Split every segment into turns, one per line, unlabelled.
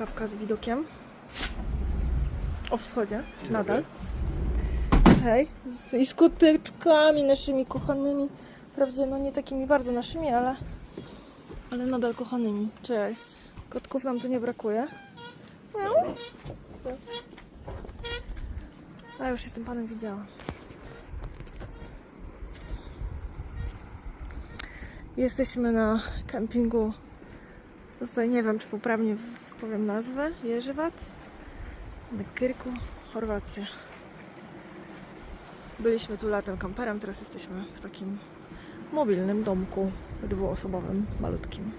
kawka z widokiem. O wschodzie, nadal. Hej. Z- I z koteczkami naszymi kochanymi. Wprawdzie no nie takimi bardzo naszymi, ale, ale nadal kochanymi. Cześć. Kotków nam tu nie brakuje. Miau. A już tym panem widziałam. Jesteśmy na kempingu. Tutaj nie wiem, czy poprawnie powiem nazwę. Jeżywac. Na Kyrku, Chorwacja. Byliśmy tu latem kamperem, teraz jesteśmy w takim mobilnym domku dwuosobowym, malutkim.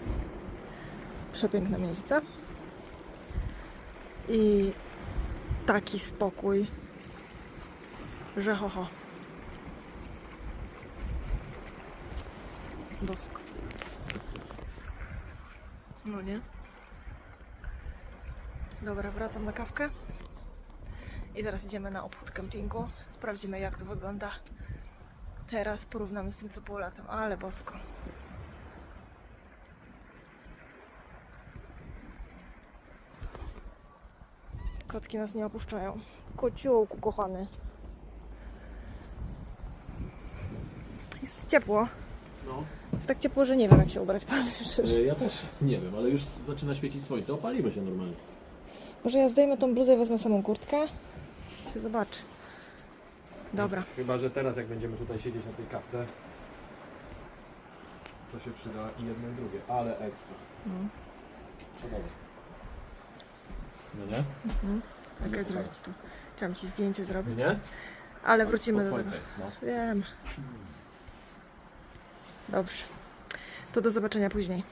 Przepiękne miejsce. I taki spokój, że ho, ho. Bosko. No nie? Dobra, wracam na kawkę. I zaraz idziemy na obchód kempingu. Sprawdzimy jak to wygląda teraz. Porównamy z tym co było latem. Ale bosko. Kotki nas nie opuszczają. Kociołku kochany. Jest ciepło.
No,
Jest tak ciepło, że nie wiem jak się ubrać, powiem szczerze.
ja też nie wiem, ale już zaczyna świecić słońce. Opalimy się normalnie.
Może ja zdejmę tą bluzę i wezmę samą kurtkę? Się zobaczy. Dobra.
Chyba, że teraz jak będziemy tutaj siedzieć na tej kawce, to się przyda i jedno i drugie, ale ekstra.
No.
Podoba.
No nie?
Jak zrobić to? Chciałam ci zdjęcie zrobić.
Nie?
Ale wrócimy
Pod
do tego.
no.
Wiem. Dobrze. To do zobaczenia później.